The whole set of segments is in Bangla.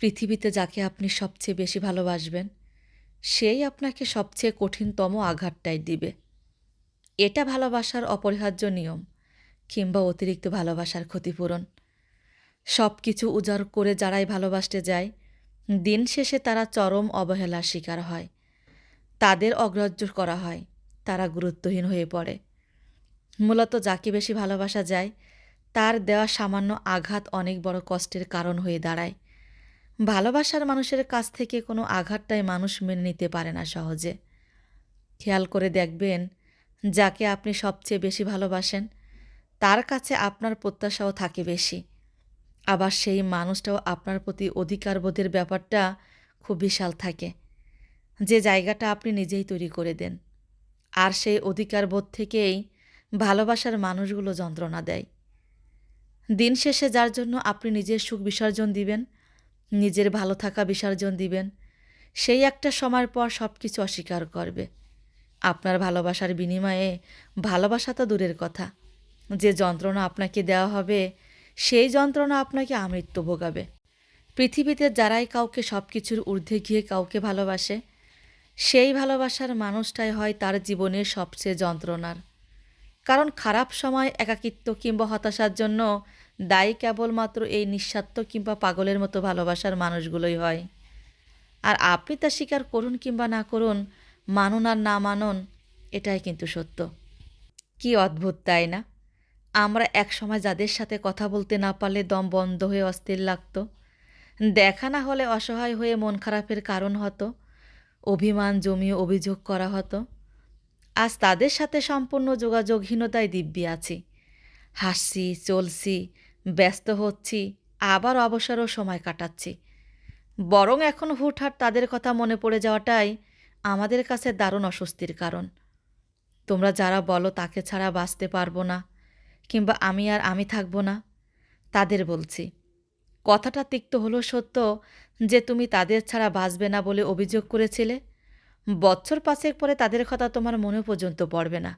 পৃথিবীতে যাকে আপনি সবচেয়ে বেশি ভালোবাসবেন, সেই আপনাকে সবচেয়ে কঠিনতম আঘাতটাই দিবে। এটা ভালোবাসার অপরিহার্য নিয়ম কিংবা অতিরিক্ত ভালোবাসার ক্ষতিপূরণ। সব কিছু উজাড় করে যারাই ভালোবাসতে যায়, দিন শেষে তারা চরম অবহেলার শিকার হয়। তাদের অগ্রাহ্য করা হয়, তারা গুরুত্বহীন হয়ে পড়ে। মূলত যাকে বেশি ভালোবাসা যায়, তার দেওয়া সামান্য আঘাত অনেক বড় কষ্টের কারণ হয়ে দাঁড়ায়। ভালোবাসার মানুষের কাছ থেকে কোনো আঘাতটাই মানুষ মেনে নিতে পারে না সহজে। খেয়াল করে দেখবেন, যাকে আপনি সবচেয়ে বেশি ভালোবাসেন, তার কাছে আপনার প্রত্যাশাও থাকে বেশি। আবার সেই মানুষটাও আপনার প্রতি অধিকারবোধের ব্যাপারটা খুব বিশাল থাকে। যে জায়গাটা আপনি নিজেই তৈরি করে দেন। আর সেই অধিকারবোধ থেকেই ভালোবাসার মানুষগুলো যন্ত্রণা দেয়। দিন শেষে যার জন্য আপনি নিজের সুখ বিসর্জন দিবেন নিজের ভালো থাকা বিসর্জন দিবেন। সেই একটা সময়ের পর সব কিছু অস্বীকার করবে। আপনার ভালোবাসার বিনিময়ে ভালোবাসা তো দূরের কথা। যে যন্ত্রণা আপনাকে দেওয়া হবে, সেই যন্ত্রণা আপনাকে আমৃত্যু ভোগাবে। পৃথিবীতে যারাই কাউকে সব কিছুর ঊর্ধ্বে গিয়ে কাউকে ভালোবাসে, সেই ভালোবাসার মানুষটাই হয় তার জীবনের সবচেয়ে যন্ত্রণার। কারণ খারাপ সময়, একাকিত্ব কিংবা হতাশার জন্য দায়ী কেবলমাত্র এই নিঃস্বার্থ কিংবা পাগলের মতো ভালোবাসার মানুষগুলোই হয়। আর আপনি তা স্বীকার করুন কিংবা না করুন, মানুন আর না মানুন, এটাই কিন্তু সত্য। কি অদ্ভুত, তাই না? আমরা এক সময় যাদের সাথে কথা বলতে না পারলে দম বন্ধ হয়ে অস্থির লাগতো। দেখা না হলে অসহায় হয়ে মন খারাপের কারণ হতো। অভিমান জমিয়ে অভিযোগ করা হতো। আজ তাদের সাথে সম্পূর্ণ যোগাযোগহীনতায় দিব্যি আছি। হাসছি, চলছি ব্যস্ত হচ্ছি, আবার অবসরও সময় কাটাচ্ছি। বরং এখন হুটহাট তাদের কথা মনে পড়ে যাওয়াটাই আমাদের কাছে দারুণ অস্বস্তির কারণ। তোমরা যারা বলো তাকে ছাড়া বাঁচতে পারব না, কিংবা আমি আর আমি থাকব না, তাদের বলছি। কথাটা তিক্ত হলো সত্য যে তুমি তাদের ছাড়া বাঁচবে না বলে অভিযোগ করেছিলে। বছর পাঁচেক পরে তাদের কথা তোমার মনে পর্যন্ত পড়বে না।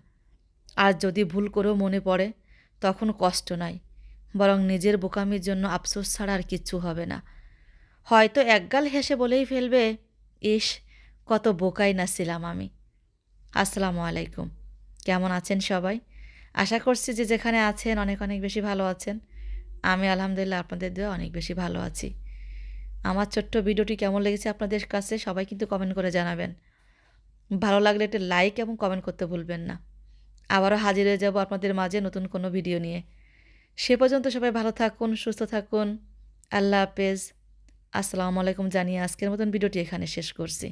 আর যদি ভুল করেও মনে পড়ে, তখন কষ্ট নয় বরং নিজের বোকামির জন্য আফসোস ছাড়া আর কিচ্ছু হবে না। হয়তো একগাল হেসে বলেই ফেলবে ইস কত বোকাই না ছিলাম আমি। আসসালামু আলাইকুম। কেমন আছেন সবাই? আশা করছি যে যেখানে আছেন অনেক অনেক বেশি ভালো আছেন। আমি আলহামদুলিল্লাহ আপনাদের দিয়ে অনেক বেশি ভালো আছি। আমার ছোট্ট ভিডিওটি কেমন লেগেছে আপনাদের কাছে সবাই কিন্তু কমেন্ট করে জানাবেন। ভালো লাগলে একটা লাইক এবং কমেন্ট করতে ভুলবেন না। আবারও হাজির হয়ে যাব আপনাদের মাঝে নতুন কোনো ভিডিও নিয়ে। সে পর্যন্ত সবাই ভালো থাকুন, সুস্থ থাকুন। আল্লাহ হাফেজ। আসসালামু আলাইকুম জানিয়ে আজকের মতন ভিডিওটি এখানে শেষ করছি।